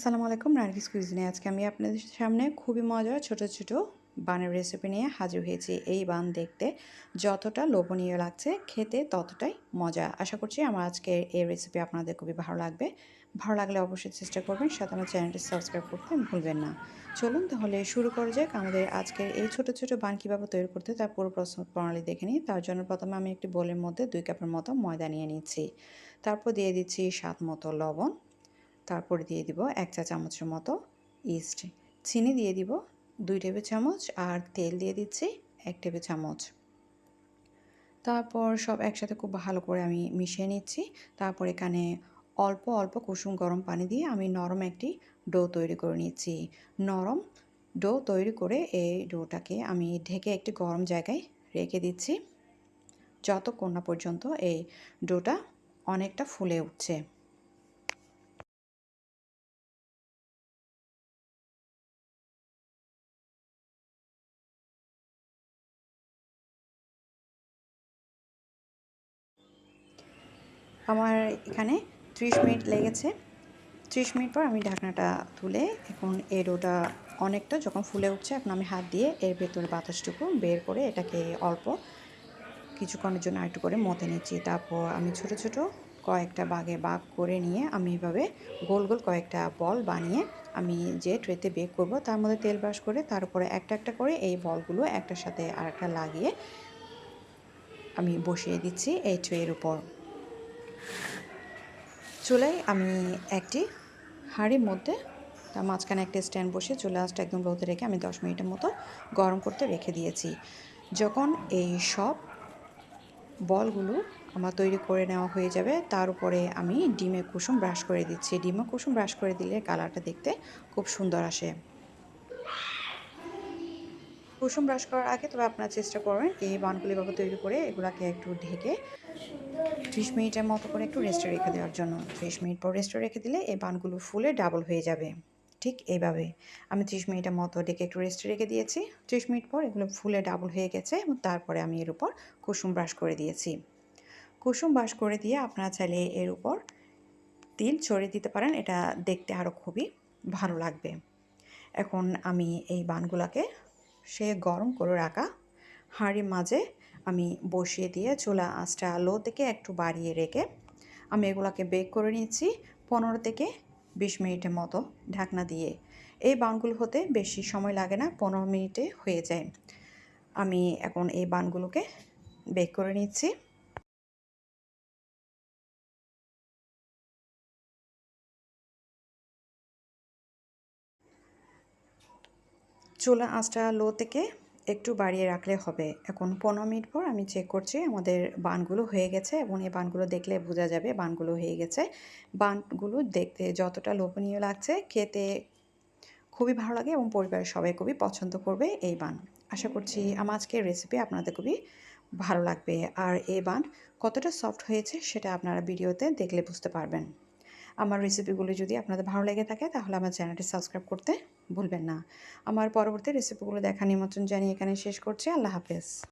আসসালামু আলাইকুম নার্গিস কুইজিনে। আজকে আমি আপনাদের সামনে খুবই মজার ছোট ছোট বানের রেসিপি নিয়ে হাজির হয়েছি। এই বান দেখতে যতটা লোভনীয় লাগছে, খেতে ততটাই মজা। আশা করছি আমার আজকে এই রেসিপি আপনাদের খুবই ভালো লাগবে। ভালো লাগলে অবশ্যই চেষ্টা করবেন, সাথে আমার চ্যানেলটি সাবস্ক্রাইব করতে ভুলবেন না। চলুন তাহলে শুরু করা যাক আমাদের আজকের এই ছোট ছোট বান কীভাবে তৈরি করতে তার পুরো প্রস্তুত প্রণালী দেখে নিই। তার জন্য প্রথমে আমি একটি বোলের মধ্যে দুই কাপের মতো ময়দা নিয়ে নিচ্ছি। তারপর দিয়ে দিচ্ছি স্বাদ মতো লবণ। তারপরে দিয়ে দিব এক চা চামচের মতো ইস্ট চিনি দিয়ে দিব দুই টেবিল চামচ আর তেল দিয়ে দিচ্ছি এক টেবিল চামচ। তারপর সব একসাথে খুব ভালো করে আমি মিশিয়ে নিচ্ছি। তারপর এখানে অল্প অল্প কুসুম গরম পানি দিয়ে আমি নরম একটি ডো তৈরি করে নিচ্ছি। নরম ডো তৈরি করে এই ডোটাকে আমি ঢেকে একটি গরম জায়গায় রেখে দিচ্ছি। যতক্ষণ না পর্যন্ত এই ডোটা অনেকটা ফুলে উঠছে। আমার এখানে ত্রিশ মিনিট লেগেছে। ত্রিশ মিনিট পর আমি ঢাকনাটা তুলে এখন এর ওটা অনেকটা যখন ফুলে উঠছে এখন আমি হাত দিয়ে এর ভেতরে বাতাসটুকু বের করে এটাকে অল্প কিছুক্ষণের জন্য একটু করে মতে নিচ্ছি। তারপর আমি ছোট ছোট কয়েকটা বাগে বাগ করে নিয়ে আমি এভাবে গোল গোল কয়েকটা বল বানিয়ে আমি যে ট্রেতে বেক করব তার মধ্যে তেল ব্রাশ করে তার উপরে একটা একটা করে এই বলগুলো একটার সাথে আরেকটা লাগিয়ে আমি বসিয়ে দিচ্ছি এই ট্রের উপর। চুলায় আমি একটি হাঁড়ির মধ্যে তার মাঝখানে একটা স্ট্যান্ড বসে চুলা আঁচটা একদম রোদে রেখে আমি দশ মিনিটের মতো গরম করতে রেখে দিয়েছি। যখন এই সব বলগুলো আমার তৈরি করে নেওয়া হয়ে যাবে, তার উপরে আমি ডিমে কুসুম ব্রাশ করে দিচ্ছি। ডিমে কুসুম ব্রাশ করে দিলে কালারটা দেখতে খুব সুন্দর আসে। কুসুম ব্রাশ করার আগে তবে আপনারা চেষ্টা করবেন এই বানগুলি ভাবে তৈরি করে এগুলাকে একটু ঢেকে ত্রিশ মিনিটের মতো করে একটু রেস্টে রেখে দেওয়ার জন্য। ত্রিশ মিনিট পর রেস্টে রেখে দিলে এই বানগুলো ফুলে ডাবল হয়ে যাবে। ঠিক এইভাবে। আমি ত্রিশ মিনিটের মতো ডেকে একটু রেস্টে রেখে দিয়েছি। ত্রিশ মিনিট পর এগুলো ফুলে ডাবল হয়ে গেছে এবং তারপরে আমি এর উপর কুসুম ব্রাশ করে দিয়েছি। কুসুম ব্রাশ করে দিয়ে আপনারা চাইলে এর উপর তিল ছড়িয়ে দিতে পারেন। এটা দেখতে আরও খুবই ভালো লাগবে। এখন আমি এই বানগুলাকে সে গরম করে রাখা হাঁড়ির মাঝে আমি বসিয়ে দিয়ে চুলা আঁচটা লো থেকে একটু বাড়িয়ে রেখে আমি এগুলোকে বেক করে নিচ্ছি পনেরো থেকে বিশ মিনিটের মতো ঢাকনা দিয়ে। এই বানগুলো হতে বেশি সময় লাগে না, পনেরো মিনিটে হয়ে যায়। আমি এখন এই বানগুলোকে বেক করে নিচ্ছি। চুলা আঁচটা লো থেকে একটু বাড়িয়ে রাখলে হবে। এখন পনেরো মিনিট পর আমি চেক করছি, আমাদের বানগুলো হয়ে গেছে এবং এই বানগুলো দেখলে বোঝা যাবে বানগুলো হয়ে গেছে। বানগুলো দেখতে যতটা লোভনীয় লাগছে, খেতে খুবই ভালো লাগে এবং পরিবারের সবাই খুবই পছন্দ করবে এই বান। আশা করছি আমার আজকের রেসিপি আপনাদের খুবই ভালো লাগবে। আর এই বান কতটা সফট হয়েছে সেটা আপনারা ভিডিওতে দেখলে বুঝতে পারবেন। আমার রেসিপিগুলো যদি আপনাদের ভালো লেগে থাকে, তাহলে আমার চ্যানেলটি সাবস্ক্রাইব করতে ভুলবেন না। আমার পরবর্তী রেসিপিগুলো দেখা নিমন্ত্রণ জানিয়ে এখানে শেষ করছি। আল্লাহ হাফেজ।